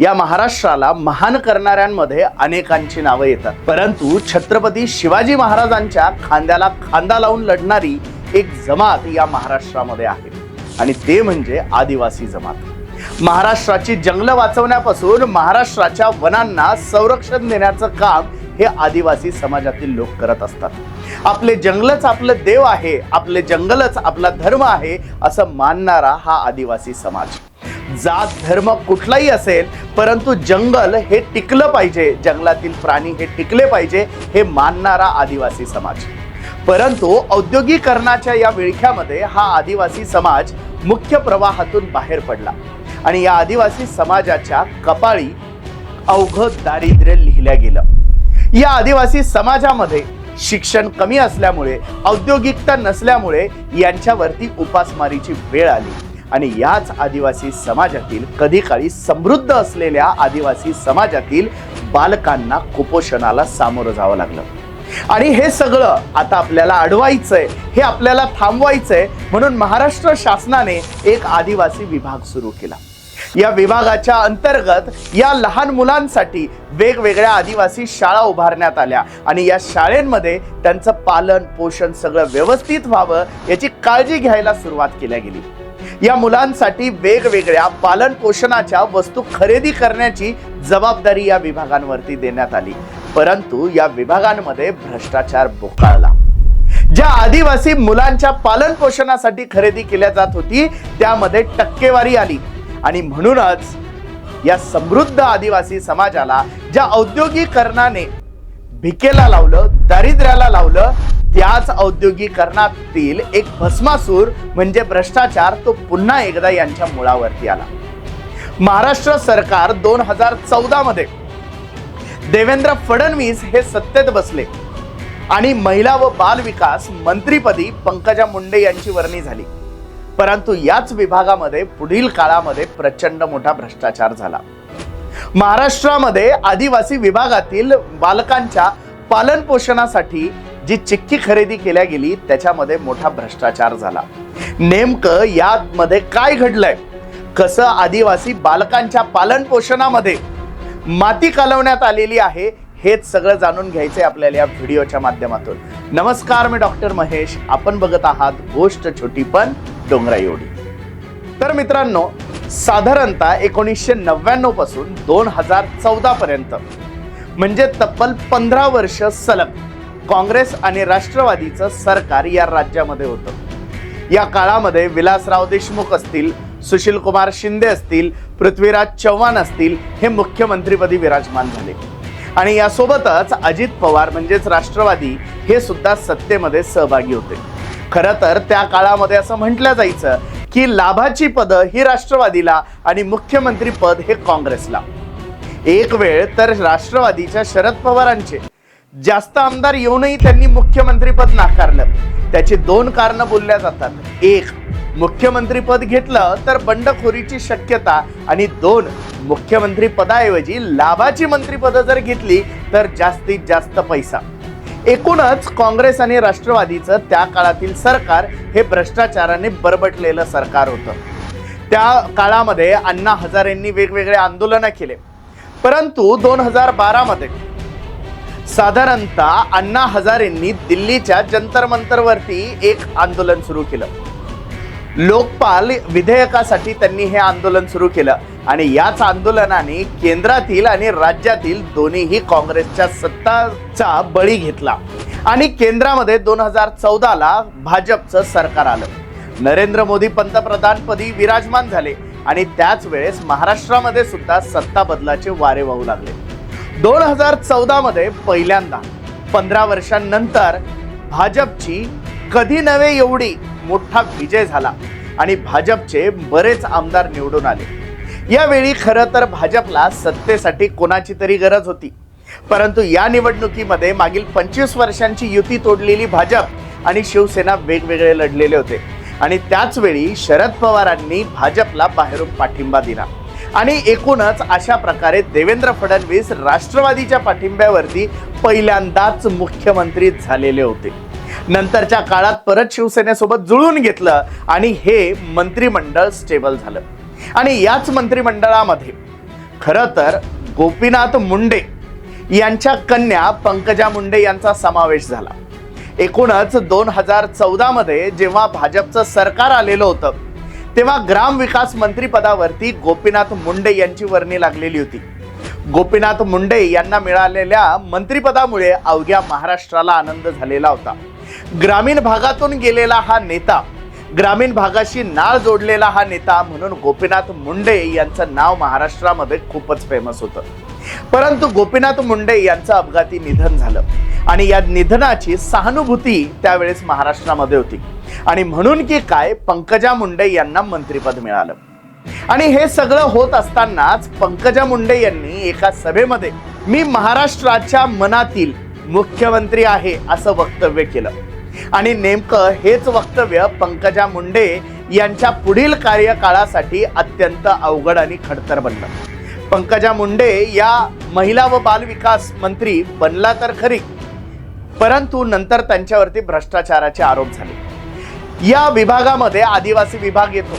या महाराष्ट्राला महान करणाऱ्यांमध्ये अनेकांची नावं येतात. परंतु छत्रपती शिवाजी महाराजांच्या खांद्याला खांदा लावून लढणारी एक जमात या महाराष्ट्रामध्ये आहे. आणि ते म्हणजे आदिवासी जमात. महाराष्ट्राची जंगलं वाचवण्यापासून महाराष्ट्राच्या वनांना संरक्षण देण्याचं काम हे आदिवासी समाजातील लोक करत असतात. आपले जंगलच आपलं देव आहे आपले जंगलच आपला धर्म आहे असं मानणारा हा आदिवासी समाज. जात धर्म कुठलाही असेल परंतु जंगल हे टिकलं पाहिजे. जंगलातील प्राणी हे टिकले पाहिजे हे मानणारा आदिवासी समाज. परंतु औद्योगिकरणाच्या या विळख्यामध्ये हा आदिवासी समाज मुख्य प्रवाहातून बाहेर पडला. आणि या आदिवासी समाजाच्या कपाळी अवघड दारिद्र्य लिहिल्या गेलं. या आदिवासी समाजामध्ये शिक्षण कमी असल्यामुळे औद्योगिकता नसल्यामुळे यांच्यावरती उपासमारीची वेळ आली. आणि याच आदिवासी समाजातील कधी काळी समृद्ध असलेल्या आदिवासी समाजातील बालकांना कुपोषणाला सामोरं जावं लागलं. आणि हे सगळं आता आपल्याला अडवायचंय हे आपल्याला थांबवायचंय म्हणून महाराष्ट्र शासनाने एक आदिवासी विभाग सुरू केला. या विभागाच्या अंतर्गत या लहान मुलांसाठी वेगवेगळ्या आदिवासी शाळा उभारण्यात आल्या. आणि या शाळेमध्ये त्यांचं पालन पोषण सगळं व्यवस्थित व्हावं याची काळजी घ्यायला सुरुवात केल्या गेली. या मुलांसाठी वेगवेगळ्या पालन पोषणाच्या वस्तू खरेदी करण्याची जबाबदारी या विभागांवरती देण्यात आली. परंतु या विभागांमध्ये भ्रष्टाचार बोकाळला. ज्या आदिवासी मुलांच्या पालन पोषणासाठी खरेदी केल्या जात होती त्यामध्ये टक्केवारी आली. आणि म्हणूनच या समृद्ध आदिवासी समाजाला ज्या औद्योगिकरणाने भिकेला लावलं दारिद्र्याला लावलं त्याच औद्योगिकरणातील एक भस्मासूर म्हणजे भ्रष्टाचार तो पुन्हा एकदा यांच्या मुळावरती आला. महाराष्ट्र सरकार दोन हजार चौदा मध्ये देवेंद्र फडणवीस हे सत्तेत बसले आणि महिला व बाल विकास मंत्रीपदी पंकजा मुंडे यांची वर्णी झाली. परंतु याच विभागामध्ये पुढील काळामध्ये प्रचंड मोठा भ्रष्टाचार झाला. महाराष्ट्रामध्ये आदिवासी विभागातील बालकांच्या पालन पोषणासाठी जी चिक्की खरेदी केल्या गेली त्याच्यामध्ये मोठा भ्रष्टाचार झाला. नेमकं यामध्ये काय घडलंय? कसं आदिवासी बालकांच्या पालनपोषणामध्ये माती कालवण्यात आलेली आहे हेच सगळं जाणून घ्यायचंय आपल्याला या व्हिडिओच्या माध्यमातून. नमस्कार मी डॉक्टर महेश. आपण बघत आहात गोष्ट छोटी पण डोंगरा एवढी. तर मित्रांनो साधारणतः एकोणीसशे नव्याण्णवपासून दोन हजार चौदा पर्यंत म्हणजे तब्बल पंधरा वर्ष सलग काँग्रेस आणि राष्ट्रवादीचं सरकार या राज्यामध्ये होतं. या काळामध्ये विलासराव देशमुख असतील सुशीलकुमार शिंदे असतील पृथ्वीराज चव्हाण असतील हे मुख्यमंत्रीपदी विराजमान झाले. आणि यासोबतच अजित पवार म्हणजेच राष्ट्रवादी हे सुद्धा सत्तेमध्ये सहभागी होते. खरं तर त्या काळामध्ये असं म्हटलं जायचं की लाभाची पदं ही राष्ट्रवादीला आणि मुख्यमंत्री पद हे काँग्रेसला. एक वेळ तर राष्ट्रवादीच्या शरद पवारांचे जास्त आमदार येऊनही त्यांनी मुख्यमंत्रीपद नाकारलं. त्याची दोन कारणं बोलल्या जातात. एक मुख्यमंत्रीपद घेतलं तर बंडखोरीची शक्यता आणि दोन मुख्यमंत्री पदाऐवजी लाभाची मंत्रीपदं जर घेतली तर जास्तीत जास्त पैसा. एकूणच काँग्रेस आणि राष्ट्रवादीचं त्या काळातील सरकार हे भ्रष्टाचाराने बरबटलेलं सरकार होतं. त्या काळामध्ये अण्णा हजारेंनी वेगवेगळे आंदोलनं केले. परंतु दोन हजार बारामध्ये साधारणतः अण्णा हजारेंनी दिल्लीच्या जंतर मंतरवरती एक आंदोलन सुरू केलं. लोकपाल विधेयकासाठी त्यांनी हे आंदोलन सुरू केलं आणि याच आंदोलनाने केंद्रातील आणि राज्यातील दोन्हीही काँग्रेसच्या सत्ताचा बळी घेतला आणि केंद्रामध्ये दोन हजार चौदाला भाजपचं सरकार आलं. नरेंद्र मोदी पंतप्रधानपदी विराजमान झाले आणि त्याच वेळेस महाराष्ट्रामध्ये सुद्धा सत्ता बदलाचे वारे वाहू लागले. दोन हजार चौदामध्ये पहिल्यांदा पंधरा वर्षांनंतर भाजपची कधी नव्हे एवढी मोठा विजय झाला आणि भाजपचे बरेच आमदार निवडून आले. यावेळी खरं तर भाजपला सत्तेसाठी कोणाची तरी गरज होती. परंतु या निवडणुकीमध्ये मागील पंचवीस वर्षांची युती तोडलेली भाजप आणि शिवसेना वेगवेगळे लढलेले होते. आणि त्याच वेळी शरद पवारांनी भाजपला बाहेरून पाठिंबा दिला. आणि एकूणच अशा प्रकारे देवेंद्र फडणवीस राष्ट्रवादीच्या पाठिंब्यावरती पहिल्यांदाच मुख्यमंत्री झालेले होते. नंतरच्या काळात परत शिवसेनेसोबत जुळून घेतलं आणि हे मंत्रिमंडळ स्टेबल झालं. आणि याच मंत्रिमंडळामध्ये खरं तर गोपीनाथ मुंडे यांच्या कन्या पंकजा मुंडे यांचा समावेश झाला. एकूणच दोन हजार चौदामध्ये जेव्हा भाजपचं सरकार आलेलं होतं तेव्हा ग्रामविकास मंत्रीपदावरती गोपीनाथ मुंडे यांची वर्णी लागलेली होती. गोपीनाथ मुंडे यांना मिळालेल्या मंत्रिपदामुळे अवघ्या महाराष्ट्राला आनंद झालेला होता. ग्रामीण भागातून गेलेला हा नेता ग्रामीण भागाशी नाळ जोडलेला हा नेता म्हणून गोपीनाथ मुंडे यांचं नाव महाराष्ट्रामध्ये खूपच फेमस होतं. परंतु गोपीनाथ मुंडे यांचं अपघाती निधन झालं. आणि या निधनाची सहानुभूती त्यावेळेस महाराष्ट्रामध्ये होती. आणि म्हणून की काय पंकजा मुंडे यांना मंत्रिपद मिळालं. आणि हे सगळं होत असतानाच पंकजा मुंडे यांनी एका सभेमध्ये मी महाराष्ट्राच्या मनातील मुख्यमंत्री आहे असं वक्तव्य केलं. आणि नेमकं हेच वक्तव्य पंकजा मुंडे यांच्या पुढील कार्यकाळासाठी अत्यंत अवघड आणि खडतर बनलं. पंकजा मुंडे या महिला व बालविकास मंत्री बनला तर खरी परंतु नंतर त्यांच्यावरती भ्रष्टाचाराचे आरोप झाले. या विभागामध्ये आदिवासी विभाग येतो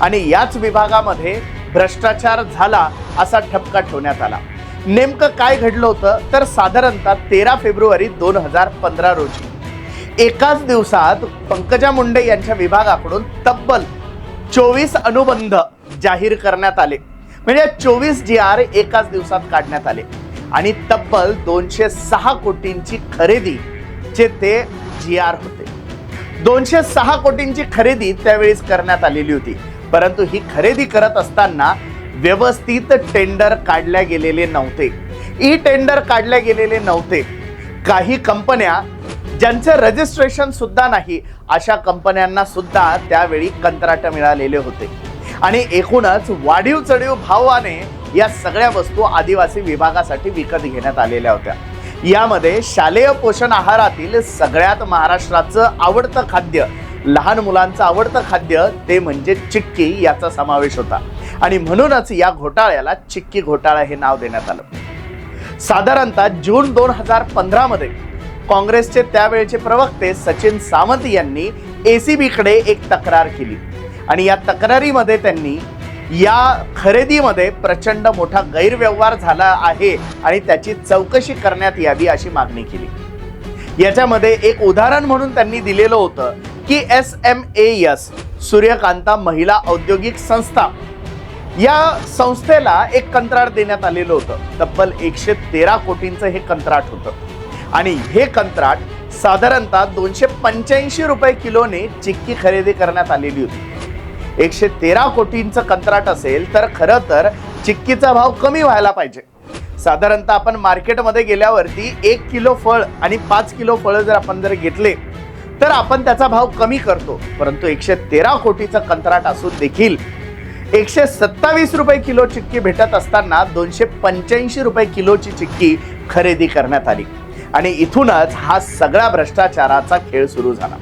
आणि याच विभागामध्ये भ्रष्टाचार झाला असा ठपका ठेवण्यात आला. नेमकं काय घडलं होतं? तर साधारणतः तेरा फेब्रुवारी दोन हजार पंधरा रोजी. एकाच दिवसात पंकजा मुंडे यांच्या विभागाकडून तब्बल चोवीस अनुबंध जाहीर करण्यात आले. म्हणजे चोवीस जी आर एकाच दिवसात काढण्यात आले. आणि तब्बल दोनशे सहा कोटींची खरेदी चे ते जी आर होते. दोनशे सहा कोटींची खरेदी त्यावेळेस करण्यात आलेली होती. परंतु ही खरेदी करत असताना व्यवस्थित टेंडर काढल्या गेलेले नव्हते. ई टेंडर काढल्या गेलेले नव्हते. काही कंपन्या ज्यांचे रजिस्ट्रेशन सुद्धा नाही अशा कंपन्यांना सुद्धा त्यावेळी कंत्राट मिळालेले होते. आणि एकूणच वाढीव चढीव भावाने या सगळ्या वस्तू आदिवासी विभागासाठी विकत घेण्यात आलेल्या होत्या. यामध्ये शालेय पोषण आहारातील सगळ्यात महाराष्ट्राचं आवडतं खाद्य लहान मुलांचं आवडतं खाद्य ते म्हणजे चिक्की याचा समावेश होता. आणि म्हणूनच या घोटाळ्याला चिक्की घोटाळा हे नाव देण्यात आलं. साधारणतः जून दोन हजार पंधरामध्ये काँग्रेसचे त्यावेळचे प्रवक्ते सचिन सावंत यांनी एसीबीकडे एक तक्रार केली. आणि या तक्रारीमध्ये त्यांनी या खरेदीमध्ये प्रचंड मोठा गैरव्यवहार झाला आहे आणि त्याची चौकशी करण्यात यावी अशी मागणी केली. याच्यामध्ये एक उदाहरण म्हणून त्यांनी दिलेलं होतं की S M A S Suryakanta महिला औद्योगिक संस्था. या संस्थेला एक कंत्राट देण्यात आलेलं होतं. तब्बल एकशे तेरा कोटींचं हे कंत्राट होतं. आणि हे कंत्राट साधारणतः दोनशे पंच्याऐंशी रुपये किलोने चिक्की खरेदी करण्यात आलेली होती. एकशे तेरा कोटींचं कंत्राट असेल तर खरं तर चिक्कीचा भाव कमी व्हायला पाहिजे. साधारणतः आपण मार्केटमध्ये गेल्यावरती एक किलो फळ आणि पाच किलो फळं जर आपण जर घेतले तर आपण त्याचा भाव कमी करतो. परंतु एकशे तेरा कोटीचं कंत्राट असून देखील एकशे सत्तावीस रुपये किलो चिक्की भेटत असताना दोनशे पंच्याऐंशी रुपये किलोची चिक्की खरेदी करण्यात आली. आणि इथूनच हा सगळा भ्रष्टाचाराचा खेळ सुरू झाला.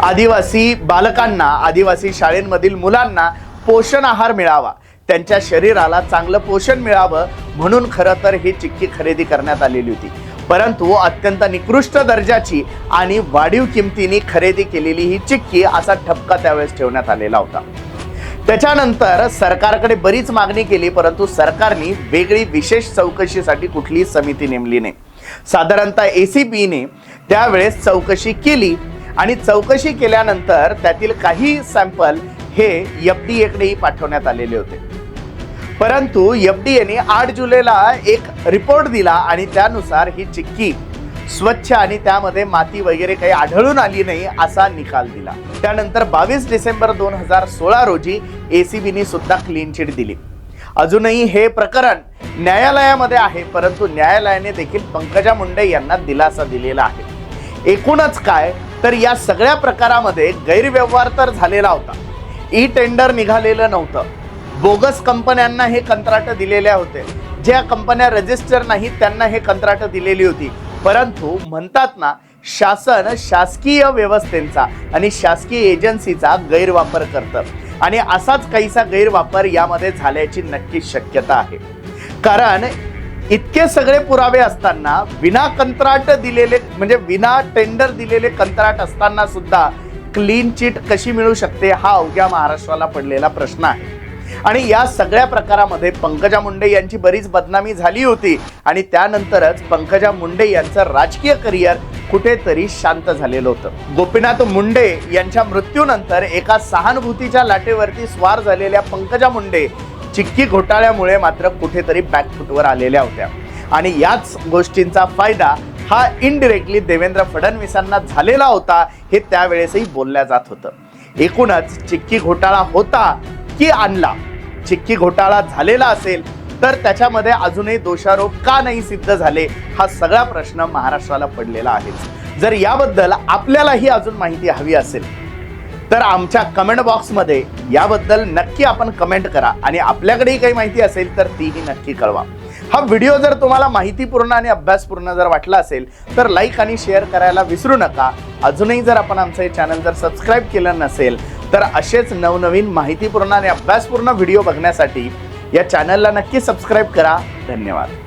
आदिवासी बालकांना आदिवासी शाळेंमधील मुलांना पोषण आहार मिळावा. त्यांच्या शरीराला चांगलं पोषण मिळावं म्हणून खरं तर ही चिक्की खरेदी करण्यात आलेली होती. परंतु अत्यंत निकृष्ट दर्जाची आणि वाढीव किमतीने खरेदी केलेली ही चिक्की असा ठपका त्यावेळेस ठेवण्यात आलेला होता. त्याच्यानंतर सरकारकडे बरीच मागणी केली परंतु सरकारने वेगळी विशेष चौकशीसाठी कुठलीही समिती नेमली नाही. साधारणतः ए सी बीने त्यावेळेस चौकशी केली आणि चौकशी केल्यानंतर त्यातील काही सॅम्पल हे एफ डी एकडेही पाठवण्यात आलेले होते. परंतु एफ डी एने आठ जुलैला एक रिपोर्ट दिला आणि त्यानुसार ही चिक्की स्वच्छ आणि त्यामध्ये माती वगैरे काही आढळून आली नाही असा निकाल दिला. त्यानंतर बावीस डिसेंबर दोन हजार सोळा रोजी एसीबीने सुद्धा क्लीन चिट दिली. अजूनही हे प्रकरण न्यायालयामध्ये आहे परंतु न्यायालयाने देखील पंकजा मुंडे यांना दिलासा दिलेला आहे. एकूणच काय तर या सगळ्या प्रकारामध्ये गैरव्यवहार तर झालेला होता. ई टेंडर निघालेलं नव्हतं. बोगस कंपन्यांना हे कंत्राट दिलेल्या होते. ज्या कंपन्या रजिस्टर नाहीत त्यांना हे कंत्राट दिलेली होती. परंतु म्हणतात ना शासन शासकीय व्यवस्थेचा आणि शासकीय एजन्सीचा गैरवापर करतं. आणि असाच काहीसा गैरवापर यामध्ये झाल्याची नक्कीच शक्यता आहे. कारण इतके सगळे पुरावे असताना विना कंत्राट दिलेले म्हणजे विना टेंडर दिलेले कंत्राट असताना सुद्धा क्लीन चिट कशी मिळू शकते हा अवघ्या महाराष्ट्राला पडलेला प्रश्न आहे. आणि या सगळ्या प्रकारामध्ये पंकजा मुंडे यांची बरीच बदनामी झाली होती आणि त्यानंतरच पंकजा मुंडे यांचं राजकीय करिअर कुठेतरी शांत झालेलं होतं. गोपीनाथ मुंडे यांच्या मृत्यूनंतर एका सहानुभूतीच्या लाटेवरती स्वार झालेल्या पंकजा मुंडे चिक्की घोटाळ्यामुळे मात्र कुठेतरी बॅकफुटवर आलेल्या होत्या. आणि याच गोष्टींचा फायदा हा इनडिरेक्टली देवेंद्र फडणवीसांना झालेला होता हे त्यावेळेसही बोलल्या जात होतं. एकूणच चिक्की घोटाळा होता की आणला? चिक्की घोटाळा झालेला असेल तर त्याच्यामध्ये अजूनही दोषारोप का नाही सिद्ध झाले हा सगळा प्रश्न महाराष्ट्राला पडलेला आहे जर याबद्दल आपल्यालाही अजून माहिती हवी असेल तर आमच्या कमेंट बॉक्समध्ये याबद्दल नक्की आपण कमेंट करा. आणि आपल्याकडेही काही माहिती असेल तर तीही नक्की कळवा. हा व्हिडिओ जर तुम्हाला माहितीपूर्ण आणि अभ्यासपूर्ण जर वाटला असेल तर लाईक आणि शेअर करायला विसरू नका. अजूनही जर आपण आमचं हे चॅनल जर सबस्क्राईब केलं नसेल तर असेच नवनवीन माहितीपूर्ण आणि अभ्यासपूर्ण व्हिडिओ बघण्यासाठी या चॅनलला नक्की सबस्क्राईब करा. धन्यवाद.